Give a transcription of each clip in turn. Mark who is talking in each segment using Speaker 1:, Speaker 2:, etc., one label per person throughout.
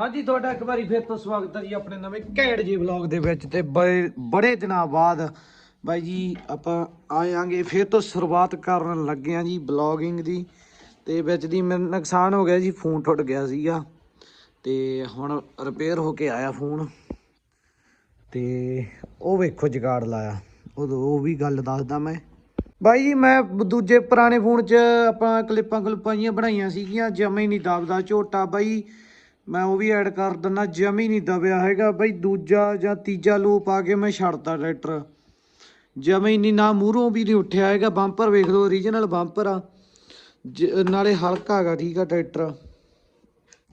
Speaker 1: ਹਾਂਜੀ, ਤੁਹਾਡਾ ਇੱਕ ਵਾਰੀ ਫਿਰ ਤੋਂ ਸਵਾਗਤ ਹੈ ਜੀ ਆਪਣੇ ਨਵੇਂ ਘੈਂਟ ਜੀ ਵਲੌਗ ਦੇ ਵਿੱਚ ਤੇ ਬੜੇ ਬੜੇ ਦਿਨਾਂ ਬਾਅਦ ਬਾਈ ਜੀ ਆਪਾਂ ਆਇਆਂਗੇ ਫਿਰ ਤੋਂ ਸ਼ੁਰੂਆਤ ਕਰਨ ਲੱਗੇ ਆਂ ਜੀ ਵਲੌਗਿੰਗ ਦੀ ਤੇ ਵਿੱਚ ਦੀ ਮੈਨੂੰ ਨੁਕਸਾਨ ਹੋ ਗਿਆ ਜੀ, ਫੋਨ ਟੁੱਟ ਗਿਆ ਸੀਗਾ ਤੇ ਹੁਣ ਰਿਪੇਅਰ ਹੋ ਕੇ ਆਇਆ ਫੋਨ ਤੇ ਉਹ ਵੇਖੋ ਜਗਾੜ ਲਾਇਆ, ਉਦੋਂ ਉਹ ਵੀ ਗੱਲ ਦੱਸਦਾ ਮੈਂ। ਬਾਈ ਜੀ, ਮੈਂ ਦੂਜੇ ਪੁਰਾਣੇ ਫੋਨ 'ਚ ਆਪਾਂ ਕਲਿੱਪਾਂ ਕਲਿੱਪਾਂ ਜੀਆਂ ਬਣਾਈਆਂ ਸੀਗੀਆਂ, ਜਮੇ ਹੀ ਨਹੀਂ ਦਬਦਾ ਝੋਟਾ ਬਾਈ। ਮੈਂ ਉਹ ਵੀ ਐਡ ਕਰ ਦਿੰਦਾ ਜਮੀ ਨਹੀਂ ਦਬਿਆ ਹੈਗਾ ਬਾਈ, ਦੂਜਾ ਜਾਂ ਤੀਜਾ ਲੂਪ ਆ ਕੇ ਮੈਂ ਛੱਡਤਾ ਟਰੈਕਟਰ ਜਮੇ ਨਹੀਂ ਨਾ ਮੂਹਰੋਂ ਵੀ ਨਹੀਂ ਉੱਠਿਆ ਹੈਗਾ ਬੰਪਰ ਵੇਖ ਲਓ ਓਰੀਜਨਲ ਬੰਪਰ ਆ। ਨਾਲੇ ਹਲਕਾ ਹੈਗਾ, ਠੀਕ ਆ ਟਰੈਕਟਰ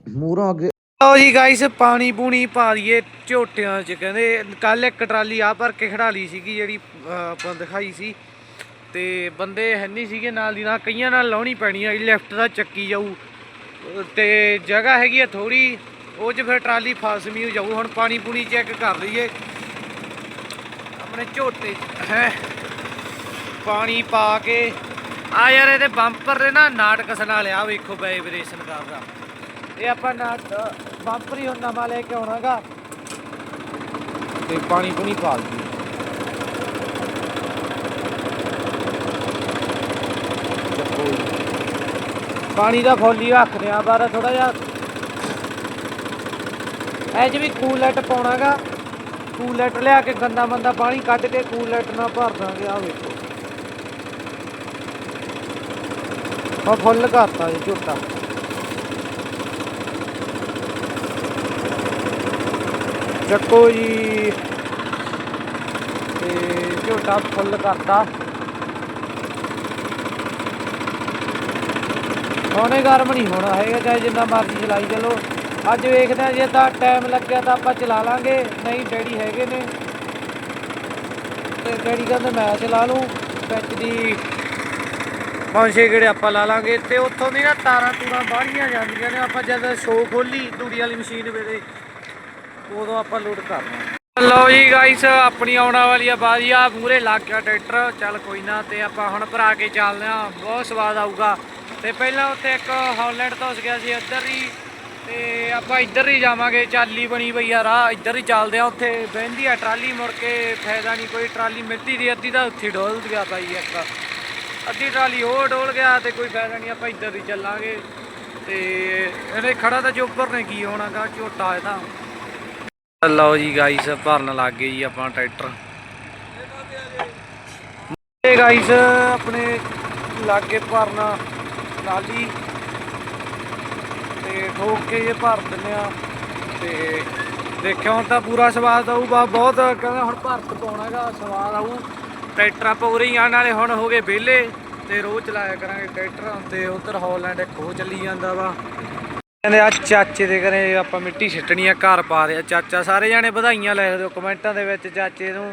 Speaker 1: ਮੂਹਰੋਂ ਅੱਗੇ ਲਓ ਜੀ ਗਾਇਸ ਪਾਣੀ ਪੂਣੀ ਪਾ ਦਈਏ ਝੋਟਿਆਂ 'ਚ, ਕਹਿੰਦੇ ਕੱਲ ਇੱਕ ਟਰਾਲੀ ਆ ਭਰ ਕੇ ਖੜਾ ਲਈ ਸੀਗੀ, ਜਿਹੜੀ ਆਪਾਂ ਦਿਖਾਈ ਸੀ। ਤੇ ਬੰਦੇ ਹੈ ਨਹੀਂ ਸੀਗੇ ਨਾਲ ਦੀ ਨਾਲ ਕਈਆਂ ਨਾਲ ਲਾਉਣੀ ਪੈਣੀ ਆ ਲੈਫਟ ਦਾ ਚੱਕੀ ਜਾਊ। ਤੇ ਜਗ੍ਹਾ ਹੈਗੀ ਆ ਥੋੜੀ ਉਹ 'ਚ ਫਿਰ ਟਰਾਲੀ ਫਸਮੀ ਹੋ ਜਾਊ, ਹੁਣ ਪਾਣੀ ਪੂਣੀ ਚੈੱਕ ਕਰ ਲਈਏ। ਆਪਣੇ ਝੋਟੇ 'ਚ ਹੈ। ਪਾਣੀ ਪਾ ਕੇ। ਆ ਯਾਰ, ਇਹਦੇ ਬੰਪਰ ਦੇ ਨਾ ਨਾਟ ਕਸਣ ਵਾਲੇ ਵੇਖੋ ਵਾਈਬ੍ਰੇਸ਼ਨ ਕਰਦਾ ਇਹ ਆਪਾਂ ਨਾਟ, ਬੰਪਰ ਹੀ ਹੁਣ ਨਵਾਂ ਲੈ ਕੇ ਆਉਣਾਗਾ। ਤੇ ਪਾਣੀ ਪੂਣੀ ਪਾ ਦਈਏ ਪਾਣੀ ਦਾ ਫੁੱਲ ਹੀ ਰੱਖਦੇ ਆ ਬਾਰਾ ਥੋੜਾ ਜਿਹਾ। ਐ ਵੀ ਕੂਲੈਟ ਪਾਉਣਾਗਾ। ਕੂਲੈਟ ਲਿਆ ਕੇ ਗੰਦਾ ਮੰਦਾ ਪਾਣੀ ਕੱਢ ਕੇ ਕੂਲੈਟ ਨਾਲ ਭਰ ਦਾਂਗੇ ਆ ਵੇਖੋ। ਆ ਫੁੱਲ ਕਰਤਾ ਜੀ, ਝੋਟਾ। ਚੱਕੋ ਜੀ। ਤੇ ਝੋਟਾ ਫੁੱਲ ਕਰਤਾ। ਹੋਣੇ ਗਰਮ ਨਹੀਂ ਹੋਣਾ ਹੈਗਾ, ਚਾਹੇ ਜਿੰਨਾ ਮਰਜ਼ੀ ਚਲਾਈ ਚਲੋ। ਅੱਜ ਵੇਖਦੇ ਆ ਜੇ ਤਾਂ ਟਾਈਮ ਲੱਗਿਆ ਤਾਂ ਆਪਾਂ ਚਲਾ ਲਾਂਗੇ, ਨਹੀਂ ਡੈਡੀ ਹੈਗੇ ਨੇ। ਤੇ ਡੈਡੀ ਕਹਿੰਦੇ ਮੈਂ ਚਲਾ ਲੂੰ, ਵਿੱਚ ਦੀ ਪੰਜ ਛੇ ਗੇੜੇ ਆਪਾਂ ਲਾ ਲਾਂਗੇ। ਤੇ ਉੱਥੋਂ ਦੀ ਨਾ ਤਾਰਾਂ ਤੂਰਾਂ ਬਾਹਰੀਆਂ ਜਾਂਦੀਆਂ ਨੇ, ਆਪਾਂ ਜਦ ਸ਼ੋ ਖੋਲੀ ਤੂੜੀ ਵਾਲੀ ਮਸ਼ੀਨ ਵੇਲੇ, ਉਦੋਂ ਆਪਾਂ ਲੋਡ ਕਰਨਾ ਲਓ ਜੀ ਗਾਇਸ ਆਪਣੀ ਆਉਣ ਵਾਲੀ ਆ ਬਾਜੀ ਆ ਮੂਰੇ ਲੱਗ ਗਿਆ ਟਰੈਕਟਰ। ਚੱਲ ਕੋਈ ਨਾ, ਤੇ ਆਪਾਂ ਹੁਣ ਭਰਾ ਕੇ ਚੱਲਦੇ ਆ ਬਹੁਤ ਸਵਾਦ ਆਊਗਾ। ਤੇ ਪਹਿਲਾਂ ਉੱਥੇ ਇੱਕ ਹਾਲੈਂਡ ਤੋਂ ਗਿਆ ਸੀ, ਇੱਧਰ ਹੀ। ਤੇ ਆਪਾਂ ਇੱਧਰ ਹੀ ਜਾਵਾਂਗੇ, ਚਾਲੀ ਬਣੀ ਪਈ ਆ ਰਾਹ, ਇੱਧਰ ਹੀ ਚੱਲਦੇ ਆ ਉੱਥੇ। ਬਹਿੰਦੀ ਆ ਟਰਾਲੀ ਮੁੜ ਕੇ, ਫਾਇਦਾ ਨਹੀਂ, ਕੋਈ ਟਰਾਲੀ ਮਿੱਟੀ ਦੀ, ਅੱਧੀ ਤਾਂ ਉੱਥੇ ਡੋਲ ਗਿਆ ਭਾਈ ਇੱਕ। ਅੱਧੀ ਟਰਾਲੀ ਹੋਰ ਡੋਲ ਗਿਆ ਤੇ ਕੋਈ ਫਾਇਦਾ ਨਹੀਂ, ਆਪਾਂ ਇੱਧਰ ਹੀ ਚੱਲਾਂਗੇ। ਤੇ ਇਹਨੇ ਖੜਾ ਤਾਂ ਚੋਪਰ ਨੇ, ਕੀ ਹੋਣਾ ਹੋਣਾਗਾ ਝੋਟਾ ਇਹਦਾ ਲਓ ਜੀ ਗਾਈਸ ਭਰਨ ਲੱਗ ਗਏ ਜੀ ਆਪਾਂ ਟਰੈਕਟਰ। ਇਹ ਗਾਈਸ ਆਪਣੇ ਲਾਗੇ ਭਰਨਾ। ਟਰਾਲੀ ਤੇ ਠੋਕ ਕੇ ਇਹ ਭਰ ਦਿੰਦੇ ਆ। ਤੇ ਦੇਖਿਓ ਹੁਣ ਤਾਂ ਪੂਰਾ ਸਵਾਦ ਆਊਗਾ ਬਹੁਤ ਕਹਿੰਦਾ ਹੁਣ ਭਰਤ ਪਾਉਣਾਗਾ ਸਵਾਦ ਆਊ। ਟਰੈਕਟਰ ਆਪਾਂ ਉਰੇ ਹੁਣ ਹੋ ਗਏ ਵਿਹਲੇ, ਤੇ ਰੋਜ਼ ਚਲਾਇਆ ਕਰਾਂਗੇ ਟਰੈਕਟਰ, ਤੇ ਉਧਰ ਹਾਲੈਂਡ ਇੱਕ ਹੋ ਚੱਲੀ ਜਾਂਦਾ ਵਾ। ਕਹਿੰਦੇ ਆ ਚਾਚੇ ਦੇ ਘਰੇ ਆਪਾਂ ਮਿੱਟੀ ਸਿੱਟਣੀ ਆ, ਘਰ ਪਾ ਰਿਹਾ ਚਾਚਾ ਸਾਰੇ ਜਾਣੇ ਵਧਾਈਆਂ ਲਿਖ ਦਿਓ ਕਮੈਂਟਾਂ ਦੇ ਵਿੱਚ ਚਾਚੇ ਨੂੰ।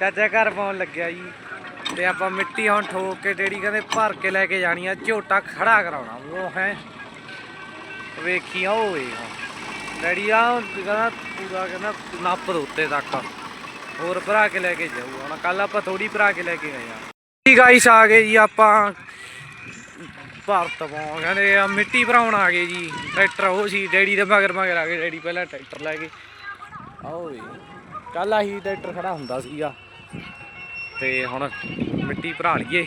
Speaker 1: ਚਾਚਾ ਘਰ ਪਾਉਣ ਲੱਗਿਆ ਜੀ। ਤੇ ਆਪਾਂ ਮਿੱਟੀ ਹੁਣ ਠੋਕ ਕੇ ਡੇੜੀ ਕਹਿੰਦੇ ਭਰ ਕੇ ਲੈ ਕੇ ਜਾਣੀ ਆ, ਝੋਟਾ ਖੜਾ ਕਰਾਉਣਾ। ਉਹ ਹੈ। ਵੇਖੀ ਓਏ ਡੈਡੀ ਆ ਕਹਿੰਦਾ ਪੂਰਾ ਕਹਿੰਦਾ ਨੱਪ ਦੇ ਉੱਤੇ ਤੱਕ। ਹੋਰ ਭਰਾ ਕੇ ਲੈ ਕੇ ਜਾਊ ਹੁਣ ਕੱਲ ਆਪਾਂ ਥੋੜੀ ਭਰਾ ਕੇ ਲੈ ਕੇ ਗਏ ਆ। ਜੀ ਗਾਈਸ ਆ ਗਏ ਜੀ ਆਪਾਂ। ਭਾਰਤ ਪਾਉਂ ਕਹਿੰਦੇ ਆ, ਮਿੱਟੀ ਭਰਾਉਣ ਆ ਗਏ ਜੀ। ਟਰੈਕਟਰ ਉਹ ਸੀ, ਡੈਡੀ ਦੇ ਮਗਰ ਮਗਰ ਆ ਗਏ। ਡੈਡੀ ਪਹਿਲਾਂ ਟਰੈਕਟਰ ਲੈ ਕੇ। ਆਓ ਜੀ। ਕੱਲ ਆਹੀ ਟਰੈਕਟਰ ਖੜਾ ਹੁੰਦਾ ਸੀਗਾ। ਤੇ ਹੁਣ ਮਿੱਟੀ ਭਰਾ ਲਈਏ।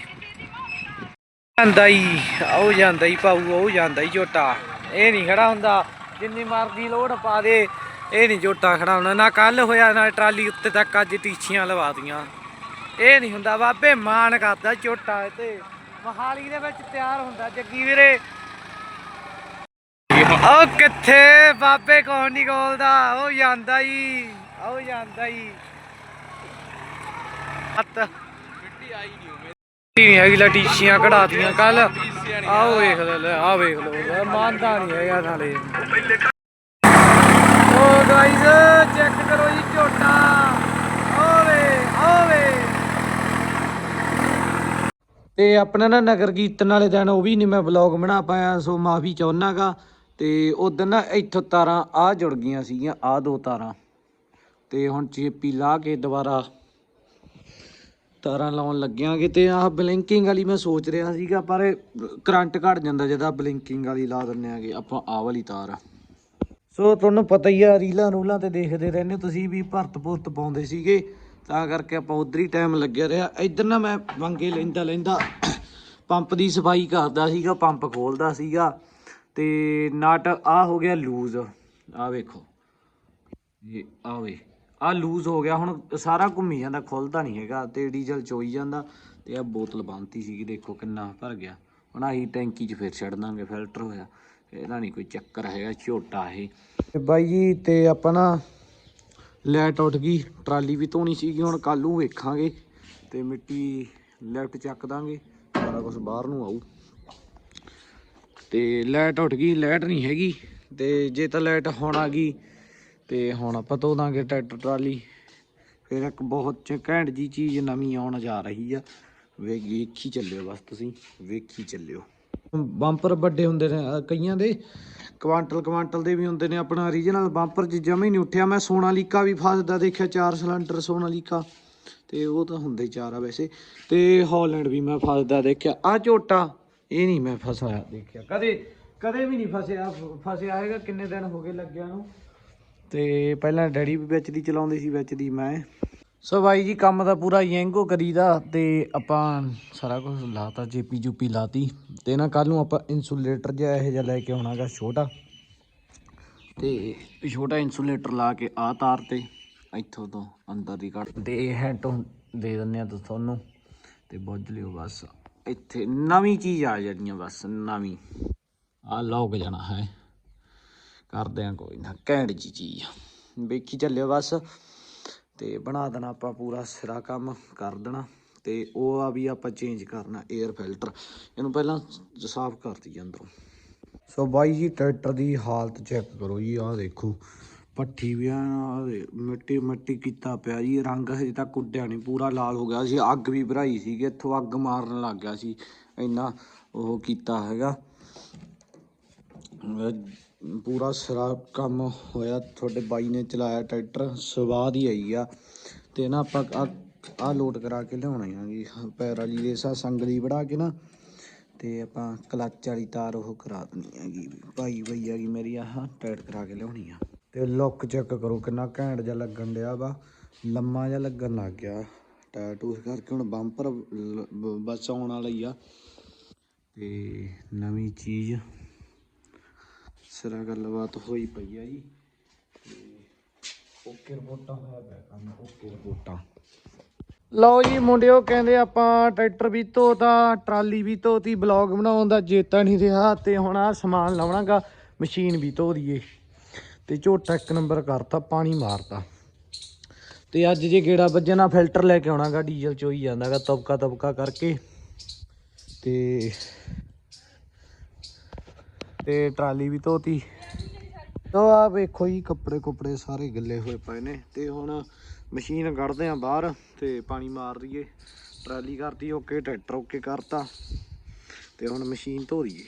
Speaker 1: ਜਾਂਦਾ ਹੀ ਆਉ ਜਾਂਦਾ ਹੀ ਪਾਉ ਉਹ ਜਾਂਦਾ ਹੀ ਝੋਟਾ। ਇਹ ਨਹੀਂ ਖੜਾ ਹੁੰਦਾ, ਜਿੰਨੀ ਮਰਦੀ ਲੋਡ ਪਾ ਦੇ, ਇਹ ਨਹੀਂ ਝੋਟਾ ਖੜਾ ਹੁੰਦਾ। ਨਾ ਕੱਲ ਹੋਇਆ, ਨਾ ਟਰਾਲੀ ਉੱਤੇ ਤੱਕ ਅੱਜ ਟੀਛੀਆਂ ਲਵਾਤੀਆਂ ਇਹ ਨਹੀਂ ਹੁੰਦਾ, ਬਾਬੇ ਮਾਨ ਕਰਦਾ ਝੋਟਾ ਤੇ ਮਹਾਲੀ ਦੇ ਵਿੱਚ ਤਿਆਰ ਹੁੰਦਾ ਜੱਗੀ ਵੀਰੇ। ਉਹ ਕਿੱਥੇ, ਬਾਬੇ ਕੌਣ ਨਹੀਂ ਕੋਲਦਾ ਉਹ ਜਾਂਦਾ ਹੀ ਉਹ ਜਾਂਦਾ ਹੀ ਅੱਤ ਮਿੱਟੀ ਆਈ ਨਹੀਂ ਨਹੀਂ ਹੈਗੀ ਲਟੀਸ਼ੀਆਂ ਕਢਾਤੀਆਂ ਕੱਲ। ਆਓ ਵੇਖ ਲੈ ਆਹ ਵੇਖ ਲੋ ਮੰਨਦਾ ਨਹੀਂ ਹੈਗਾ ਨਾਲੇ। ਓ ਗਾਇਸ ਚੈੱਕ ਕਰੋ ਜੀ ਝੋਟਾ। ਓਵੇ ਓਵੇ ਤੇ ਆਪਣਾ ਨਾ ਨਗਰ ਕੀਰਤਨ ਵਾਲੇ ਦਿਨ ਉਹ ਵੀ ਨਹੀਂ ਮੈਂ ਵਲੌਗ ਬਣਾ ਪਾਇਆ, ਸੋ ਮਾਫੀ ਚਾਹੁੰਨਾਗਾ। ਤੇ ਉਦੋਂ ਨਾ ਇੱਥੋਂ ਤਾਰਾਂ ਆ ਜੁੜ ਗਈਆਂ ਸੀਗੀਆਂ ਆ ਦੋ ਤਾਰਾਂ। ਤੇ ਹੁਣ ਚੇਪੀ ਲਾ ਕੇ ਦੁਬਾਰਾ ਤਾਰਾਂ ਲਾਉਣ ਲੱਗਿਆਂਗੇ ਤੇ ਆਹ ਬਲਿੰਕਿੰਗ ਵਾਲੀ ਮੈਂ ਸੋਚ ਰਿਹਾ ਸੀਗਾ, ਪਰ ਕਰੰਟ ਘਟ ਜਾਂਦਾ ਜਦ ਬਲਿੰਕਿੰਗ ਵਾਲੀ ਲਾ ਦਿੰਨੇ ਆਗੇ ਆਪਾਂ ਆਹ ਵਾਲੀ ਤਾਰ ਸੋ ਤੁਹਾਨੂੰ ਪਤਾ ਹੀ ਆ, ਰੀਲਾਂ ਰੂਲਾਂ ਤੇ ਦੇਖਦੇ ਰਹਿੰਦੇ ਹੋ ਤੁਸੀਂ ਵੀ, ਭਰਤ ਭੁਰਤ ਪਾਉਂਦੇ ਸੀਗੇ। ਤਾਂ ਕਰਕੇ ਆਪਾਂ ਉਧਰ ਹੀ ਟਾਈਮ ਲੱਗਿਆ ਰਿਹਾ। ਇੱਧਰ ਨਾ ਮੈਂ ਵੰਗੇ ਲੈਂਦਾ ਲੈਂਦਾ ਪੰਪ ਦੀ ਸਫ਼ਾਈ ਕਰਦਾ ਸੀਗਾ, ਪੰਪ ਖੋਲਦਾ ਸੀਗਾ। ਤੇ ਨਟ ਆ ਹੋ ਗਿਆ ਲੂਜ਼ ਆ ਵੇਖੋ। ਇਹ ਆਵੇ ਆ ਲੂਜ਼ ਹੋ ਗਿਆ, ਹੁਣ ਸਾਰਾ ਘੁੰਮੀ ਜਾਂਦਾ, ਖੁੱਲਦਾ ਨਹੀਂ ਹੈਗਾ, ਤੇ ਡੀਜ਼ਲ ਚੋਈ ਜਾਂਦਾ, ਤੇ ਆ ਬੋਤਲ ਬੰਨਤੀ ਸੀਗੀ, ਦੇਖੋ ਕਿੰਨਾ ਭਰ ਗਿਆ। ਹੁਣ ਆਹੀ ਟੈਂਕੀ 'ਚ ਫਿਰ ਛੱਡ ਦਾਂਗੇ ਫਿਲਟਰ ਹੋਇਆ। ਇਹਦਾ ਨਹੀਂ ਕੋਈ ਚੱਕਰ ਹੈਗਾ, ਝੋਟਾ ਇਹ। ਤੇ ਬਾਈ ਜੀ, ਤੇ ਆਪਾਂ ਨਾ ਲੈਟ ਉੱਠ ਗਈ, ਟਰਾਲੀ ਵੀ ਧੋਣੀ ਸੀਗੀ, ਹੁਣ ਕੱਲ ਨੂੰ ਵੇਖਾਂਗੇ, ਤੇ ਮਿੱਟੀ ਲੈਫਟ ਚੱਕ ਦਾਂਗੇ, ਸਾਰਾ ਕੁਝ ਬਾਹਰ ਨੂੰ ਆਊ। ਤੇ ਲਾਈਟ ਉੱਠ ਗਈ ਲਾਈਟ ਨਹੀਂ ਹੈਗੀ, ਤੇ ਜੇ ਤਾਂ ਲਾਈਟ ਹੁਣ ਆ ਗਈ ਤੇ ਹੁਣ ਆਪਾਂ ਧੋ ਦਾਂਗੇ ਟਰੈਕਟਰ ਟਰਾਲੀ। ਫਿਰ ਇੱਕ ਬਹੁਤ ਘੈਂਟ ਜੀ ਚੀਜ਼ ਨਵੀਂ ਆਉਣ ਜਾ ਰਹੀ ਆ। ਵੇਖੀ ਚੱਲਿਓ ਬਸ ਤੁਸੀਂ, ਵੇਖੀ ਚੱਲਿਓ। ਬੰਪਰ ਵੱਡੇ ਹੁੰਦੇ ਨੇ ਕਈਆਂ ਦੇ। ਕੁਆਂਟਲ ਕੁਆਂਟਲ ਦੇ ਵੀ ਹੁੰਦੇ ਨੇ ਆਪਣਾ ਓਰੀਜਨਲ ਬੰਪਰ ਚ ਜਮਾ ਹੀ ਨਹੀਂ ਉੱਠਿਆ। ਮੈਂ ਸੋਨਾਲੀਕਾ ਵੀ ਫਸਦਾ ਦੇਖਿਆ, ਚਾਰ ਸਿਲੰਡਰ ਸੋਨਾਲੀਕਾ। ਤੇ ਉਹ ਤਾਂ ਹੁੰਦੇ ਚਾਰ ਆ ਵੈਸੇ। ਤੇ ਹਾਲੈਂਡ ਵੀ ਮੈਂ ਫਸਦਾ ਦੇਖਿਆ। ਆ ਝੋਟਾ, ਇਹ ਨਹੀਂ ਮੈਂ ਫਸਾਇਆ ਦੇਖਿਆ। ਕਦੇ ਕਦੇ ਵੀ ਨਹੀਂ ਫਸਿਆ ਫਸਿਆ ਹੈਗਾ। ਕਿੰਨੇ ਦਿਨ ਹੋ ਗਏ ਲੱਗਿਆ ਨੂੰ। ਤੇ ਪਹਿਲਾਂ ਡੈਡੀ ਵੀ ਵਿੱਚ ਦੀ ਚਲਾਉਂਦੇ ਸੀ, ਵਿੱਚ ਦੀ ਮੈਂ। ਸੋ ਬਾਈ ਜੀ, ਕੰਮ ਦਾ ਪੂਰਾ ਯੈਂਗੋ ਕਰੀਦਾ ਤੇ ਆਪਾਂ ਸਾਰਾ ਕੁਝ ਲਾਤਾ, ਜੀਪੀ ਜੂਪੀ ਲਾਤੀ। ਤੇ ਨਾ ਕੱਲ ਨੂੰ ਆਪਾਂ ਇਨਸੂਲੇਟਰ ਜਿਹਾ ਇਹੋ ਜਿਹਾ ਲੈ ਕੇ ਆਉਣਾਗਾ ਛੋਟਾ। ਤੇ ਛੋਟਾ ਇਨਸੂਲੇਟਰ ਲਾ ਕੇ ਆ ਤਾਰ ਤੇ, ਇੱਥੋਂ ਤੋਂ ਅੰਦਰ ਦੀ ਕੱਢ। ਤੇ ਇਹ ਹੈਂਟ ਦੇ ਦਿੰਦੇ ਆ ਤੁਹਾਨੂੰ। ਤੇ ਬੁੱਝ ਲਿਓ ਬਸ, ਇੱਥੇ ਨਵੀਂ ਚੀਜ਼ ਆ ਜਾਣੀ ਆ ਬਸ, ਨਵੀਂ। ਆ ਲੌਕ ਜਾਣਾ ਹੈ। ਕਰਦੇ ਆ ਕੋਈ ਨਾ, ਘੈਂਟ ਜੀ ਚੀਜ਼ ਆ ਵੇਖੀ ਚੱਲਿਓ ਬਸ, ਤੇ ਬਣਾ ਦੇਣਾ ਆਪਾਂ ਪੂਰਾ ਸਿਰਾ ਕੰਮ ਕਰ ਦੇਣਾ, ਤੇ ਉਹ ਆ ਵੀ ਆਪਾਂ ਚੇਂਜ ਕਰਨਾ 에ਅਰ ਫਿਲਟਰ ਇਹਨੂੰ ਪਹਿਲਾਂ ਸਾਫ਼ ਕਰਤੀ ਅੰਦਰੋਂ। ਸੋ ਬਾਈ ਜੀ, ਟਰੈਕਟਰ ਦੀ ਹਾਲਤ ਚੈੱਕ ਕਰੋ ਜੀ, ਆਹ ਦੇਖੋ। ਪੱਠੀ ਵੀ ਐਨ ਆਹ ਮਿੱਟੀ ਮਿੱਟੀ ਕੀਤਾ ਪਿਆ ਜੀ, ਰੰਗ ਹਜੇ ਤੱਕ ਉੱਡਿਆ ਨਹੀਂ, ਪੂਰਾ ਲਾਲ ਹੋ ਗਿਆ ਸੀ, ਅੱਗ ਵੀ ਭਰਾਈ ਸੀਗੀ, ਇੱਥੋਂ ਅੱਗ ਮਾਰਨ ਲੱਗ ਗਿਆ ਸੀ। ਇੰਨਾ ਉਹ ਕੀਤਾ ਹੈਗਾ। ਪੂਰਾ ਸਿਰਾ ਕੰਮ ਹੋਇਆ, ਤੁਹਾਡੇ ਬਾਈ ਨੇ ਚਲਾਇਆ ਟਰੈਕਟਰ, ਸਵਾਦ ਹੀ ਆਈ ਆ। ਤੇ ਨਾ ਆਪਾਂ ਆ ਆ ਲੋਡ ਕਰਾ ਕੇ ਲਿਆਉਣਾ ਆ ਜੀ, ਪੈਰ ਵਾਲੀ ਰੇਸਾ ਸੰਗਲੀ ਵੜਾ ਕੇ ਨਾ। ਤੇ ਆਪਾਂ ਕਲੱਚ ਵਾਲੀ ਤਾਰ ਉਹ ਕਰਾ ਦੇਣੀ ਹੈਗੀ ਭਾਈ ਭਈ ਹੈਗੀ ਮੇਰੀ ਆਹ ਟਾਈਟ ਕਰਾ ਕੇ ਲਿਆਉਣੀ ਆ। ਤੇ ਲੁੱਕ ਚੈੱਕ ਕਰੋ ਕਿੰਨਾ ਘੈਂਟ ਜਿਹਾ ਲੱਗਣ ਡਿਆ ਵਾ, ਲੰਮਾ ਜਿਹਾ ਲੱਗਣ ਲੱਗ ਗਿਆ। ਟੈਟੂ ਇਸ ਕਰਕੇ ਹੁਣ ਬੰਪਰ ਬਸ ਆਉਣ ਵਾਲਾ ਹੀ ਆ। ਤੇ ਨਵੀਂ ਚੀਜ਼ ਸਿਰਾ ਗੱਲਬਾਤ ਹੋਈ ਪਈ ਆ ਜੀ। ਓਕੇ ਰਿਪੋਰਟਾਂ ਹੋਇਆ ਪਿਆ ਕੰਮ, ਓਕੇ ਰਿਪੋਰਟਾਂ। ਲਓ ਜੀ ਮੁੰਡਿਓ, ਕਹਿੰਦੇ ਆਪਾਂ ਟਰੈਕਟਰ ਵੀ ਧੋਤਾ, ਟਰਾਲੀ ਵੀ ਧੋਤੀ, ਬਲੌਗ ਬਣਾਉਣ ਦਾ ਜੇਤਾ ਨਹੀਂ ਰਿਹਾ ਤੇ ਹੁਣ ਆ ਸਮਾਨ ਲਾਉਣਾਗਾ, ਮਸ਼ੀਨ ਵੀ ਧੋ ਦਈਏ। ਤੇ ਝੋਟਾ ਇੱਕ ਨੰਬਰ ਕਰਤਾ, ਪਾਣੀ ਮਾਰਤਾ। ਤੇ ਅੱਜ ਜੇ ਗੇੜਾ ਵੱਜਣਾ, ਫਿਲਟਰ ਲੈ ਕੇ ਆਉਣਾਗਾ, ਡੀਜ਼ਲ ਚੋਈ ਜਾਂਦਾਗਾ, ਤਬਕਾ ਤਬਕਾ ਕਰਕੇ। ਤੇ ਤੇ ਟਰਾਲੀ ਵੀ ਧੋਤੀ। ਤੋ ਆ ਵੇਖੋ ਜੀ, ਕੱਪੜੇ ਕੁਪੜੇ ਸਾਰੇ ਗਿੱਲੇ ਹੋਏ ਪਏ ਨੇ ਤੇ ਹੁਣ ਮਸ਼ੀਨ ਕੱਢਦੇ ਆ ਬਾਹਰ ਤੇ ਪਾਣੀ ਮਾਰ ਦਈਏ। ਟਰਾਲੀ ਕਰਤੀ, ਓਕੇ, ਟਰੈਕਟਰ ਓਕੇ ਕਰਤਾ ਤੇ ਹੁਣ ਮਸ਼ੀਨ ਧੋ ਦਈਏ।